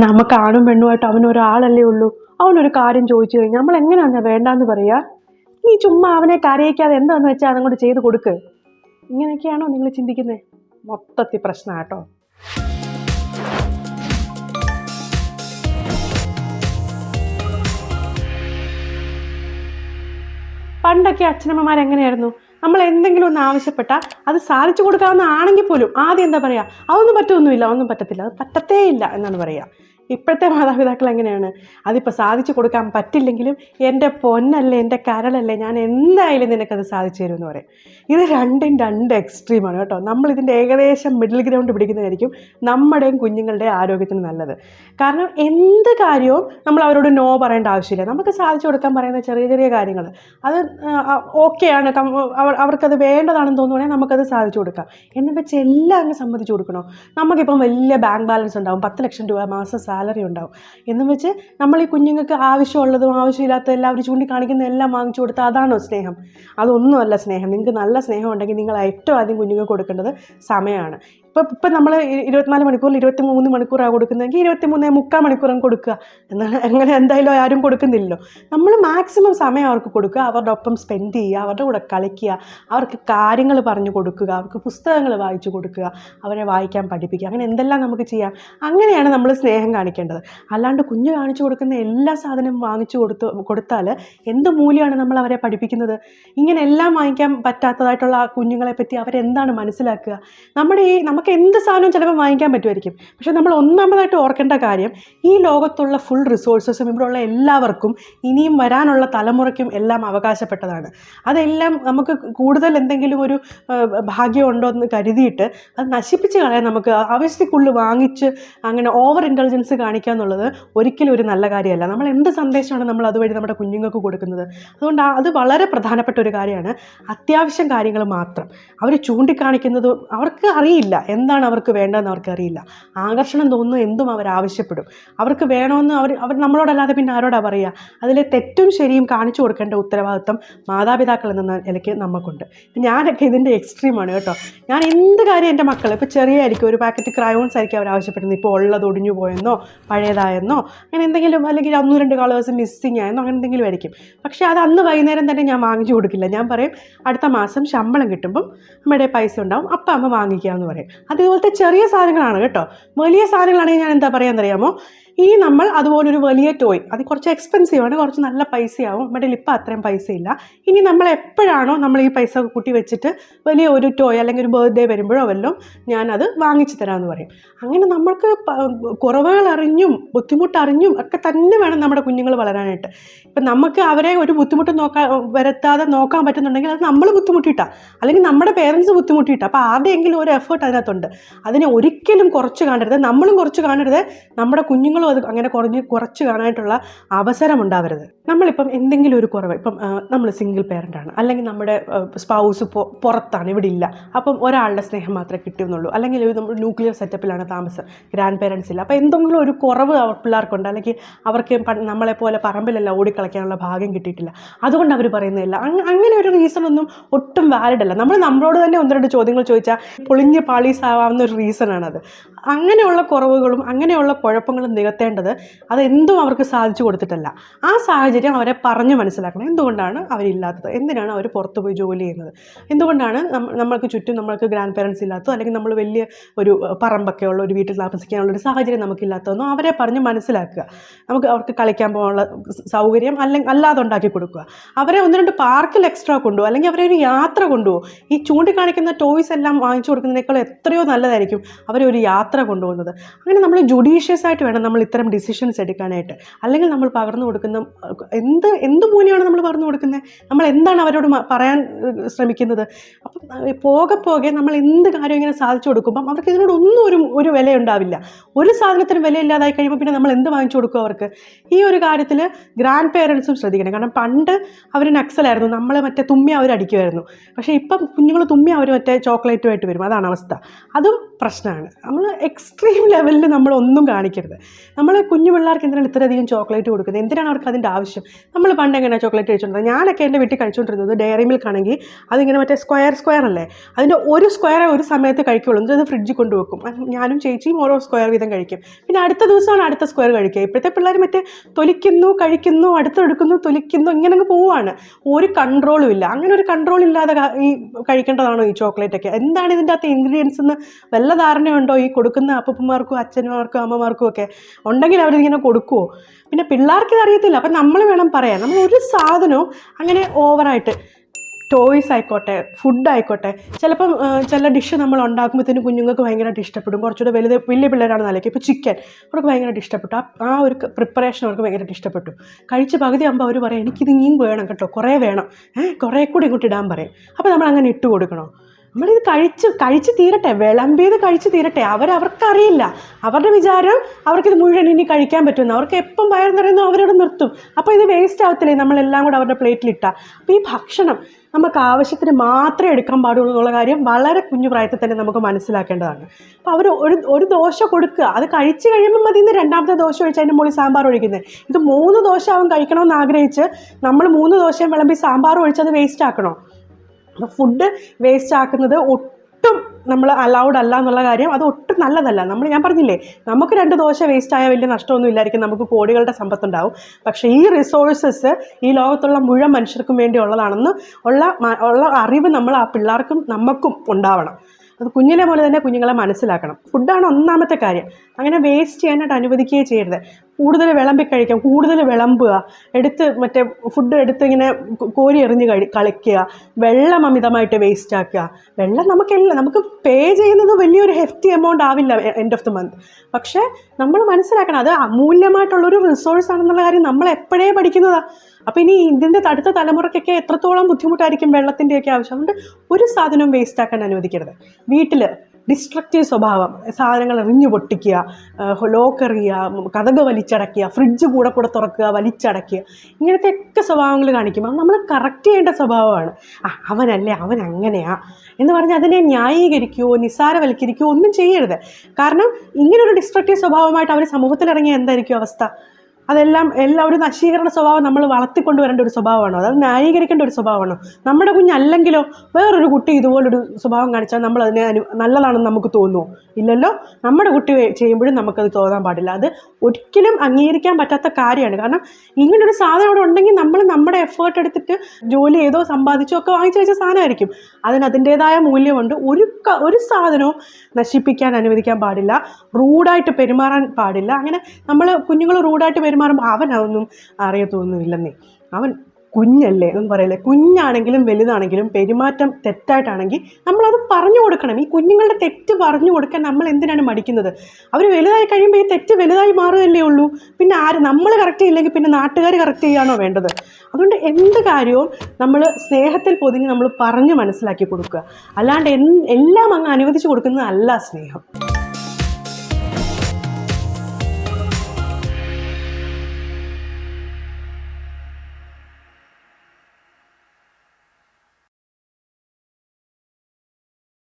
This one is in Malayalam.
നമുക്ക് ആണും പെണ്ണുമായിട്ട് അവൻ ഒരാളല്ലേ ഉള്ളൂ. അവനൊരു കാര്യം ചോദിച്ചു കഴിഞ്ഞാൽ നമ്മൾ എങ്ങനെയാണ് വേണ്ടാന്ന് പറയാ? നീ ചുമ്മാ അവനെ കരയിക്കാതെ എന്താന്ന് വെച്ചാൽ അതങ്ങോട്ട് ചെയ്ത് കൊടുക്ക്? ഇങ്ങനെയൊക്കെയാണോ നിങ്ങൾ ചിന്തിക്കുന്നത് മൊത്തത്തിൽ പ്രശ്നമാട്ടോ പണ്ടൊക്കെ അച്ഛനമ്മമാർ എങ്ങനെയായിരുന്നു നമ്മൾ എന്തെങ്കിലും ഒന്ന് ആവശ്യപ്പെട്ടാൽ അത് സാധിച്ചു കൊടുക്കാവുന്ന ആണെങ്കിൽ പോലും ആദ്യം എന്താ പറയുക അതൊന്നും പറ്റൊന്നുമില്ല ഒന്നും പറ്റത്തില്ല അത് പറ്റത്തേ ഇല്ല എന്നാണ് പറയുക ഇപ്പോഴത്തെ മാതാപിതാക്കൾ എങ്ങനെയാണ്? അതിപ്പോൾ സാധിച്ചു കൊടുക്കാൻ പറ്റില്ലെങ്കിലും എന്റെ പൊന്നല്ലേ എന്റെ കരളല്ലേ ഞാൻ എന്തായാലും നിനക്കത് സാധിച്ചു തരുമെന്ന് പറയും. ഇത് രണ്ടും രണ്ട് എക്സ്ട്രീമാണ് കേട്ടോ. നമ്മൾ ഇതിന്റെ ഏകദേശം മിഡിൽ ഗ്രൗണ്ട് പിടിക്കുന്നതായിരിക്കും നമ്മുടെയും കുഞ്ഞുങ്ങളുടെയും ആരോഗ്യത്തിന് നല്ലത്. കാരണം എന്ത് കാര്യവും നമ്മൾ അവരോട് നോ പറയേണ്ട ആവശ്യമില്ല. നമുക്ക് സാധിച്ചു കൊടുക്കാൻ പറയുന്ന ചെറിയ ചെറിയ കാര്യങ്ങൾ. അത് ഓക്കെയാണ് അവർക്കത് വേണ്ടതാണെന്ന് തോന്നുവാണെങ്കിൽ നമുക്കത് സാധിച്ചു കൊടുക്കാം. എന്ന് വെച്ച് എല്ലാം അങ്ങ് സമ്മതിച്ചു കൊടുക്കണോ? നമുക്കിപ്പം വലിയ ബാങ്ക് ബാലൻസ് ഉണ്ടാവും. പത്ത് ലക്ഷം രൂപ മാസം സാലറി ഉണ്ടാവും. എന്നും വെച്ച് നമ്മൾ ഈ കുഞ്ഞുങ്ങൾക്ക് ആവശ്യമുള്ളതും ആവശ്യമില്ലാത്തതും എല്ലാം അവർ ചൂണ്ടിക്കാണിക്കുന്ന എല്ലാം വാങ്ങിച്ചു കൊടുത്താൽ അതാണോ സ്നേഹം? അതൊന്നുമല്ല സ്നേഹം. നിങ്ങൾക്ക് നല്ല സ്നേഹം ഉണ്ടെങ്കിൽ നിങ്ങൾ ഏറ്റവും ആദ്യം കുഞ്ഞുങ്ങൾക്ക് കൊടുക്കേണ്ടത് സമയമാണ്. ഇപ്പം ഇപ്പം നമ്മൾ ഇരുപത്തിനാല് മണിക്കൂറിൽ ഇരുപത്തി മൂന്ന് മണിക്കൂറാണ് കൊടുക്കുന്നതെങ്കിൽ ഇരുപത്തി മൂന്ന് മുക്കാൽ മണിക്കൂറും കൊടുക്കുക. എന്നാണ് അങ്ങനെ എന്തായാലും ആരും കൊടുക്കുന്നില്ലല്ലോ. നമ്മൾ മാക്സിമം സമയം അവർക്ക് കൊടുക്കുക. അവരുടെ ഒപ്പം സ്പെൻഡ് ചെയ്യുക അവരുടെ കൂടെ കളിക്കുക അവർക്ക് കാര്യങ്ങൾ പറഞ്ഞു കൊടുക്കുക അവർക്ക് പുസ്തകങ്ങൾ വായിച്ചു കൊടുക്കുക അവരെ വായിക്കാൻ പഠിപ്പിക്കുക അങ്ങനെ എന്തെല്ലാം നമുക്ക് ചെയ്യാം. അങ്ങനെയാണ് നമ്മൾ സ്നേഹം കാണിക്കേണ്ടത്. അല്ലാണ്ട് കുഞ്ഞ് കാണിച്ചു കൊടുക്കുന്ന എല്ലാ സാധനവും വാങ്ങിച്ചു കൊടുത്ത് കൊടുത്താൽ എന്ത് മൂല്യമാണ് നമ്മൾ അവരെ പഠിപ്പിക്കുന്നത്? ഇങ്ങനെ എല്ലാം വാങ്ങിക്കാൻ പറ്റാത്തതായിട്ടുള്ള കുഞ്ഞുങ്ങളെ പറ്റി അവരെന്താണ് മനസ്സിലാക്കുക? നമ്മുടെ ഈ നമുക്ക് എന്ത് സാധനവും ചിലപ്പോൾ വാങ്ങിക്കാൻ പറ്റുമായിരിക്കും. പക്ഷേ നമ്മൾ ഒന്നാമതായിട്ട് ഓർക്കേണ്ട കാര്യം ഈ ലോകത്തുള്ള ഫുൾ റിസോഴ്സസും ഇവിടെയുള്ള എല്ലാവർക്കും ഇനിയും വരാനുള്ള തലമുറയ്ക്കും എല്ലാം അവകാശപ്പെട്ടതാണ്. അതെല്ലാം നമുക്ക് കൂടുതൽ എന്തെങ്കിലും ഒരു ഭാഗ്യം ഉണ്ടോ എന്ന് കരുതിയിട്ട് അത് നശിപ്പിച്ച് കളയാൻ നമുക്ക് ആവശ്യത്തിക്കുള്ളിൽ വാങ്ങിച്ച് അങ്ങനെ ഓവർ ഇന്റലിജൻസ് കാണിക്കുക എന്നുള്ളത് ഒരിക്കലും ഒരു നല്ല കാര്യമല്ല. നമ്മൾ എന്ത് സന്ദേശമാണ് നമ്മൾ അതുവഴി നമ്മുടെ കുഞ്ഞുങ്ങൾക്ക് കൊടുക്കുന്നത്? അതുകൊണ്ട് അത് വളരെ പ്രധാനപ്പെട്ട ഒരു കാര്യമാണ്. അത്യാവശ്യം കാര്യങ്ങൾ മാത്രം. അവർ ചൂണ്ടിക്കാണിക്കുന്നത് അവർക്ക് അറിയില്ല. എന്താണ് അവർക്ക് വേണ്ടതെന്ന് അവർക്ക് അറിയില്ല ആകർഷണം തോന്നുന്നു എന്തും അവർ ആവശ്യപ്പെടും. അവർക്ക് വേണമെന്ന് അവർ അവർ നമ്മളോടല്ലാതെ പിന്നെ ആരോടാ പറയുക? അതിലെ തെറ്റും ശരിയും കാണിച്ചു കൊടുക്കേണ്ട ഉത്തരവാദിത്വം മാതാപിതാക്കൾ എന്ന നിലയ്ക്ക് നമുക്കുണ്ട്. ഞാനൊക്കെ ഇതിന്റെ എക്സ്ട്രീമാണ് കേട്ടോ. ഞാൻ എന്ത് കാര്യം എന്റെ മക്കൾ ഇപ്പോൾ ചെറിയായിരിക്കും ഒരു പാക്കറ്റ് ക്രയോൺസ് ആയിരിക്കും അവർ ആവശ്യപ്പെടുന്നത്. ഇപ്പോൾ ഉള്ളത് ഒടിഞ്ഞു പോയെന്നോ പഴയതായെന്നോ അങ്ങനെ എന്തെങ്കിലും അല്ലെങ്കിൽ ഒന്നു രണ്ട് കളേഴ്സ് മിസ്സിങ് ആയെന്നോ അങ്ങനെ എന്തെങ്കിലും ആയിരിക്കും. പക്ഷേ അത് അന്ന് വൈകുന്നേരം തന്നെ ഞാൻ വാങ്ങിച്ചു കൊടുക്കില്ല. ഞാൻ പറയും അടുത്ത മാസം ശമ്പളം കിട്ടുമ്പം നമ്മുടെ പൈസ ഉണ്ടാവും അപ്പം അമ്മ വാങ്ങിക്കുക എന്ന് പറയും. അതുപോലത്തെ ചെറിയ സാധനങ്ങളാണ് കേട്ടോ. വലിയ സാധനങ്ങളാണെങ്കിൽ ഞാൻ എന്താ പറയാന്നറിയാമോ? ഇനി നമ്മൾ അതുപോലൊരു വലിയ ടോയ് അത് കുറച്ച് എക്സ്പെൻസീവ് ആണ് കുറച്ച് നല്ല പൈസയാവും നമ്മുടെ ഇപ്പം അത്രയും പൈസയില്ല. ഇനി നമ്മൾ എപ്പോഴാണോ നമ്മൾ ഈ പൈസ കൂട്ടി വെച്ചിട്ട് വലിയ ഒരു ടോയ് അല്ലെങ്കിൽ ഒരു ബർത്ത്ഡേ വരുമ്പോഴോ വല്ലതും ഞാനത് വാങ്ങിച്ചു തരാമെന്ന് പറയും. അങ്ങനെ നമ്മൾക്ക് കുറവുകൾ അറിഞ്ഞും ബുദ്ധിമുട്ടറിഞ്ഞും ഒക്കെ തന്നെ വേണം നമ്മുടെ കുഞ്ഞുങ്ങൾ വളരാനായിട്ട്. ഇപ്പം നമുക്ക് അവരെ ഒരു ബുദ്ധിമുട്ട് നോക്കാൻ വരുത്താതെ നോക്കാൻ പറ്റുന്നുണ്ടെങ്കിൽ അത് നമ്മൾ ബുദ്ധിമുട്ടിയിട്ടാ അല്ലെങ്കിൽ നമ്മുടെ പേരൻസ് ബുദ്ധിമുട്ടിയിട്ടാ അപ്പോൾ ആരുടെയെങ്കിലും ഒരു എഫേർട്ട് അതിനകത്തുണ്ട്. അതിനെ ഒരിക്കലും കുറച്ച് കാണരുത്. നമ്മളും കുറച്ച് കാണരുത്. നമ്മുടെ കുഞ്ഞുങ്ങളും അത് അങ്ങനെ കുറഞ്ഞ് കുറച്ച് കാണാനായിട്ടുള്ള അവസരം ഉണ്ടാവരുത് നമ്മളിപ്പം എന്തെങ്കിലും ഒരു കുറവ് ഇപ്പം നമ്മൾ സിംഗിൾ പേരന്റ് ആണ് അല്ലെങ്കിൽ നമ്മുടെ സ്പൗസ് പുറത്താണ് ഇവിടെ ഇല്ല അപ്പം ഒരാളുടെ സ്നേഹം മാത്രമേ കിട്ടുന്നുള്ളൂ അല്ലെങ്കിൽ നമ്മൾ ന്യൂക്ലിയർ സെറ്റപ്പിലാണ് താമസം ഗ്രാൻഡ് പേരൻസ് ഇല്ല അപ്പോൾ എന്തെങ്കിലും ഒരു കുറവ് അവർ പിള്ളേർക്കുണ്ട് അല്ലെങ്കിൽ അവർക്ക് നമ്മളെപ്പോലെ നമ്മളെ പോലെ പറമ്പിലല്ല ഓടിക്കളിക്കാനുള്ള ഭാഗ്യം കിട്ടിയിട്ടില്ല അതുകൊണ്ട് അവർ പറയുന്നില്ല അങ്ങനെ ഒരു റീസൺ ഒന്നും ഒട്ടും വാലിഡ് അല്ല. നമ്മൾ നമ്മളോട് തന്നെ ഒന്ന് രണ്ട് ചോദ്യങ്ങൾ ചോദിച്ചാൽ പൊളിഞ്ഞ് പാളീസ് ആവാവുന്ന ഒരു റീസണാണത് അങ്ങനെയുള്ള കുറവുകളും അങ്ങനെയുള്ള കുഴപ്പങ്ങളും നികത്തേണ്ടത് അതെന്തും അവർക്ക് സാധിച്ചു കൊടുത്തിട്ടല്ല. ആ സാഹചര്യം അവരെ പറഞ്ഞു മനസ്സിലാക്കണം. എന്തുകൊണ്ടാണ് അവരില്ലാത്തത്? എന്തിനാണ് അവർ പുറത്ത് പോയി ജോലി ചെയ്യുന്നത്? എന്തുകൊണ്ടാണ് നമ്മ- നമ്മൾക്ക് ചുറ്റും നമ്മൾക്ക് ഗ്രാൻഡ് പേരൻസ് ഇല്ലാത്തതോ? അല്ലെങ്കിൽ നമ്മൾ വലിയ ഒരു പറമ്പൊക്കെ ഉള്ള ഒരു വീട്ടിൽ താമസിക്കാനുള്ള ഒരു സാഹചര്യം നമുക്കില്ലാത്തതെന്നോ അവരെ പറഞ്ഞ് മനസ്സിലാക്കുക. നമുക്ക് അവർക്ക് കളിക്കാൻ പോകാനുള്ള സൗകര്യം അല്ലെങ്കിൽ അല്ലാതെ ഉണ്ടാക്കി കൊടുക്കുക. അവരെ ഒന്ന് രണ്ട് പാർക്കിൽ എക്സ്ട്രാ കൊണ്ടുപോകും. അല്ലെങ്കിൽ അവരെ ഒരു യാത്ര കൊണ്ടുപോകും. ഈ ചൂണ്ടിക്കാണിക്കുന്ന ടോയ്സ് എല്ലാം വാങ്ങിച്ചു കൊടുക്കുന്നതിനേക്കാൾ എത്രയോ നല്ലതായിരിക്കും അവരെ ഒരു യാത്ര കൊണ്ടുപോകുന്നത്. അങ്ങനെ നമ്മൾ ജുഡീഷ്യസ് ആയിട്ട് വേണം നമ്മൾ ഇത്തരം ഡിസിഷൻസ് എടുക്കാനായിട്ട്. അല്ലെങ്കിൽ നമ്മൾ പകർന്നു കൊടുക്കുന്ന എന്ത് എന്ത് മൂല്യമാണ് നമ്മൾ പകർന്നു കൊടുക്കുന്നത് നമ്മൾ എന്താണ് അവരോട് പറയാൻ ശ്രമിക്കുന്നത്? അപ്പം പോകെ പോകെ നമ്മൾ എന്ത് കാര്യം ഇങ്ങനെ സാധിച്ചു കൊടുക്കുമ്പം അവർക്ക് ഇതിനോടൊന്നും ഒരു ഒരു വില ഉണ്ടാവില്ല ഒരു സാധനത്തിന് വില ഇല്ലാതായി കഴിയുമ്പോൾ പിന്നെ നമ്മൾ എന്ത് വാങ്ങിച്ചു കൊടുക്കും അവർക്ക്? ഈ ഒരു കാര്യത്തിൽ ഗ്രാൻഡ് പേരൻസും ശ്രദ്ധിക്കണം. കാരണം പണ്ട് അവർ നക്സലായിരുന്നു. നമ്മൾ മറ്റേ തുമ്മി അവർ അടിക്കുമായിരുന്നു പക്ഷേ ഇപ്പം കുഞ്ഞുങ്ങൾ തുമ്മി അവർ മറ്റേ ചോക്ലേറ്റുമായിട്ട് വരും. അതാണ് അവസ്ഥ. അതും പ്രശ്നമാണ്. നമ്മൾ എക്സ്ട്രീം ലെവലിൽ നമ്മൾ ഒന്നും കാണിക്കരുത്. നമ്മൾ കുഞ്ഞു പിള്ളേർക്ക് എന്തിനാണ് ഇത്രയധികം ചോക്ലേറ്റ് കൊടുക്കുന്നത്? എന്തിനാണ് അവർക്ക് അതിന്റെ ആവശ്യം? നമ്മൾ പണ്ട് എങ്ങനെ ചോക്ലേറ്റ് കഴിച്ചുകൊണ്ടിരുന്നത് ഞാനൊക്കെ എന്റെ വീട്ടിൽ കഴിച്ചുകൊണ്ടിരുന്നത് ഡയറി മിൽക്ക് ആണെങ്കിൽ അതിങ്ങനെ മറ്റേ സ്ക്വയർ സ്ക്വയർ അല്ലേ? അതിന്റെ ഒരു സ്ക്വയർ ഒരു സമയത്ത് കഴിക്കുള്ളൂ. എന്നിട്ട് അത് ഫ്രിഡ്ജിൽ കൊണ്ടുവെക്കും ഞാനും ചേച്ചിയും ഓരോ സ്ക്വയർ വീതം കഴിക്കും. പിന്നെ അടുത്ത ദിവസമാണ് അടുത്ത സ്ക്വയർ കഴിക്കുക. ഇപ്പോഴത്തെ പിള്ളേർ മറ്റേ തൊലിക്കുന്നു കഴിക്കുന്നു അടുത്തെടുക്കുന്നു തൊലിക്കുന്നു ഇങ്ങനെ അങ്ങ് പോവുകയാണ് ഒരു കൺട്രോളും ഇല്ല. അങ്ങനെ ഒരു കൺട്രോൾ ഇല്ലാതെ ഈ കഴിക്കേണ്ടതാണോ ഈ ചോക്ലേറ്റ് ഒക്കെ? എന്താണ് ഇതിന്റെ അകത്ത് ഇൻഗ്രീഡിയൻസ് എന്ന് വല്ല ധാരണയുണ്ടോ ഈ കൊടുക്കുന്ന അപ്പൂപ്പന്മാർക്കും അച്ഛന്മാർക്കും അമ്മമാർക്കും ഒക്കെ? ഉണ്ടെങ്കിൽ അവരിങ്ങനെ കൊടുക്കുമോ പിന്നെ പിള്ളേർക്ക് അറിയത്തില്ല അപ്പം നമ്മൾ വേണം പറയാൻ. നമ്മൾ ഒരു സാധനവും അങ്ങനെ ഓവറായിട്ട് ടോയ്സ് ആയിക്കോട്ടെ ഫുഡ് ആയിക്കോട്ടെ ചിലപ്പം ചില ഡിഷ് നമ്മൾ ഉണ്ടാക്കുമ്പോഴത്തേനും കുഞ്ഞുങ്ങൾക്ക് ഭയങ്കരമായിട്ട് ഇഷ്ടപ്പെടും. കുറച്ചുകൂടെ വലുത് വലിയ പിള്ളേരാണ് നിലയ്ക്ക് ഇപ്പോൾ ചിക്കൻ അവർക്ക് ഭയങ്കരമായിട്ട് ഇഷ്ടപ്പെട്ടു. ആ ആ ഒരു പ്രിപ്പറേഷൻ അവർക്ക് ഭയങ്കരമായിട്ട് ഇഷ്ടപ്പെട്ടു. കഴിച്ച പകുതി ആകുമ്പോൾ അവർ പറയും എനിക്കിത് ഇനിയും വേണം കേട്ടോ കുറേ വേണം. ഏഹ് കുറേ കൂടി ഇങ്ങോട്ട് ഇടാൻ പറയും. അപ്പോൾ നമ്മൾ അങ്ങനെ ഇട്ട് കൊടുക്കണോ? നമ്മളിത് കഴിച്ച് കഴിച്ച് തീരട്ടെ വിളമ്പിയത് കഴിച്ച് തീരട്ടെ. അവർ അവർക്കറിയില്ല. അവരുടെ വിചാരം അവർക്കിത് മുഴുവൻ ഇനി കഴിക്കാൻ പറ്റുമെന്ന്. അവർക്ക് എപ്പം വയർ നിറയുന്നു അവരോട് നിർത്തും. അപ്പോൾ ഇത് വേസ്റ്റ് ആവത്തില്ലേ? നമ്മളെല്ലാം കൂടെ അവരുടെ പ്ലേറ്റിലിട്ടാൽ അപ്പോൾ ഈ ഭക്ഷണം നമുക്ക് ആവശ്യത്തിന് മാത്രമേ എടുക്കാൻ പാടുള്ളൂ എന്നുള്ള കാര്യം വളരെ കുഞ്ഞു പ്രായത്തിൽ തന്നെ നമുക്ക് മനസ്സിലാക്കേണ്ടതാണ്. അപ്പോൾ അവർ ഒരു ഒരു ദോശ കൊടുക്കുക. അത് കഴിച്ച് കഴിയുമ്പോൾ മതി. ഇന്ന് രണ്ടാമത്തെ ദോശ ഒഴിച്ച് അതിന്റെ മുകളിൽ സാമ്പാർ ഒഴിക്കുന്നത്. ഇത് മൂന്ന് ദോശ അവൻ കഴിക്കണമെന്ന് ആഗ്രഹിച്ച് നമ്മൾ മൂന്ന് ദോശയും വിളമ്പി സാമ്പാർ ഒഴിച്ച് അത് വേസ്റ്റ് ആക്കണോ? ഫുഡ് വേസ്റ്റ് ആക്കുന്നത് ഒട്ടും നമ്മൾ അലൗഡ് അല്ല എന്നുള്ള കാര്യം അത് ഒട്ടും നല്ലതല്ല. നമ്മൾ ഞാൻ പറഞ്ഞില്ലേ നമുക്ക് രണ്ട് ദോശ വേസ്റ്റ് ആയ വലിയ നഷ്ടമൊന്നും ഇല്ലായിരിക്കും. നമുക്ക് കോടികളുടെ സമ്പത്തുണ്ടാവും പക്ഷേ ഈ റിസോഴ്സസ് ഈ ലോകത്തുള്ള മുഴുവൻ മനുഷ്യർക്കും വേണ്ടി ഉള്ളതാണെന്ന് ഉള്ള ഉള്ള അറിവ് നമ്മൾ ആ പിള്ളേർക്കും നമുക്കും ഉണ്ടാവണം. അത് കുഞ്ഞിലെ പോലെ തന്നെ കുഞ്ഞുങ്ങളെ മനസ്സിലാക്കണം. ഫുഡാണ് ഒന്നാമത്തെ കാര്യം. അങ്ങനെ വേസ്റ്റ് ചെയ്യാനായിട്ട് അനുവദിക്കുകയേ ചെയ്യരുത്. കൂടുതൽ വിളമ്പി കഴിക്കാം കൂടുതൽ വിളമ്പുക എടുത്ത് മറ്റേ ഫുഡ് എടുത്ത് ഇങ്ങനെ കോരി എറിഞ്ഞ് കഴി കളിക്കുക വെള്ളം അമിതമായിട്ട് വേസ്റ്റ് ആക്കുക. വെള്ളം നമുക്കെല്ലാം നമുക്ക് പേ ചെയ്യുന്നത് വലിയൊരു ഹെഫ്റ്റി എമൗണ്ട് ആവില്ല എൻഡ് ഓഫ് ദി മന്ത് പക്ഷേ നമ്മൾ മനസ്സിലാക്കണം അത് അമൂല്യമായിട്ടുള്ളൊരു റിസോഴ്സ് ആണെന്നുള്ള കാര്യം നമ്മൾ എപ്പോഴേ പഠിക്കുന്നതാണ് അപ്പോൾ ഇനി ഇതിന്റെ അടുത്ത തലമുറയ്ക്കൊക്കെ എത്രത്തോളം ബുദ്ധിമുട്ടായിരിക്കും വെള്ളത്തിന്റെയൊക്കെ ആവശ്യം? അതുകൊണ്ട് ഒരു സാധനവും വേസ്റ്റ് ആക്കാൻ അനുവദിക്കരുത്. വീട്ടിൽ ഡിസ്ട്രക്റ്റീവ് സ്വഭാവം. സാധനങ്ങൾ എറിഞ്ഞു പൊട്ടിക്കുക ലോക്ക് എറിയുക കഥക് വലിച്ചടക്കുക ഫ്രിഡ്ജ് കൂടെ കൂടെ തുറക്കുക വലിച്ചടക്കുക. ഇങ്ങനത്തെ ഒക്കെ സ്വഭാവങ്ങൾ കാണിക്കുമ്പോൾ നമ്മൾ കറക്റ്റ് ചെയ്യേണ്ട സ്വഭാവമാണ്. ആ അവനല്ലേ അവൻ അങ്ങനെയാ എന്ന് പറഞ്ഞ് അതിനെ ന്യായീകരിക്കുകയോ നിസ്സാരവൽക്കരിക്കുകയോ ഒന്നും ചെയ്യരുത്. കാരണം ഇങ്ങനൊരു ഡിസ്ട്രക്റ്റീവ് സ്വഭാവമായിട്ട് അവർ സമൂഹത്തിലിറങ്ങിയ എന്തായിരിക്കും അവസ്ഥ? അതെല്ലാം എല്ലാം ഒരു നശീകരണ സ്വഭാവം നമ്മൾ വളർത്തിക്കൊണ്ടുവരേണ്ട ഒരു സ്വഭാവമാണോ? അതായത് ന്യായീകരിക്കേണ്ട ഒരു സ്വഭാവമാണോ? നമ്മുടെ കുഞ്ഞല്ലെങ്കിലോ വേറൊരു കുട്ടി ഇതുപോലൊരു സ്വഭാവം കാണിച്ചാൽ നമ്മൾ അതിനെ അനു നല്ലതാണെന്ന് നമുക്ക് തോന്നുമോ ഇല്ലല്ലോ. നമ്മുടെ കുട്ടി ചെയ്യുമ്പോഴും നമുക്കത് തോന്നാൻ പാടില്ല. അത് ഒരിക്കലും അംഗീകരിക്കാൻ പറ്റാത്ത കാര്യമാണ്. കാരണം ഇങ്ങനൊരു സാധനം അവിടെ ഉണ്ടെങ്കിൽ നമ്മൾ നമ്മുടെ എഫേർട്ട് എടുത്തിട്ട് ജോലി ചെയ്തോ സമ്പാദിച്ചോ ഒക്കെ വാങ്ങിച്ചു വെച്ച സാധനമായിരിക്കും. അതിന് അതിന്റേതായ മൂല്യമുണ്ട്. ഒരു ഒരു സാധനവും നശിപ്പിക്കാൻ അനുവദിക്കാൻ പാടില്ല. റൂഡായിട്ട് പെരുമാറാൻ പാടില്ല. അങ്ങനെ നമ്മൾ കുഞ്ഞുങ്ങൾ റൂഡായിട്ട് പെരുമാറുമ്പോൾ അവനതൊന്നും അറിയത്തൊന്നുമില്ലെന്നേ. അവൻ കുഞ്ഞല്ലേ എന്ന് പറയല്ലേ? കുഞ്ഞാണെങ്കിലും വലുതാണെങ്കിലും പെരുമാറ്റം തെറ്റായിട്ടാണെങ്കിൽ നമ്മളത് പറഞ്ഞു കൊടുക്കണം. ഈ കുഞ്ഞുങ്ങളുടെ തെറ്റ് പറഞ്ഞു കൊടുക്കാൻ നമ്മൾ എന്തിനാണ് മടിക്കുന്നത്? അവർ വലുതായി കഴിയുമ്പോൾ ഈ തെറ്റ് വലുതായി മാറുകയല്ലേ ഉള്ളൂ. പിന്നെ ആര്? നമ്മൾ കറക്റ്റ് ചെയ്യില്ലെങ്കിൽ പിന്നെ നാട്ടുകാർ കറക്റ്റ് ചെയ്യാണോ വേണ്ടത്? അതുകൊണ്ട് എന്ത് കാര്യവും നമ്മൾ സ്നേഹത്തിൽ പൊതിഞ്ഞ് നമ്മൾ പറഞ്ഞ് മനസ്സിലാക്കി കൊടുക്കുക. അല്ലാണ്ട് എല്ലാം അങ്ങ് അനുവദിച്ച് കൊടുക്കുന്നതല്ല സ്നേഹം.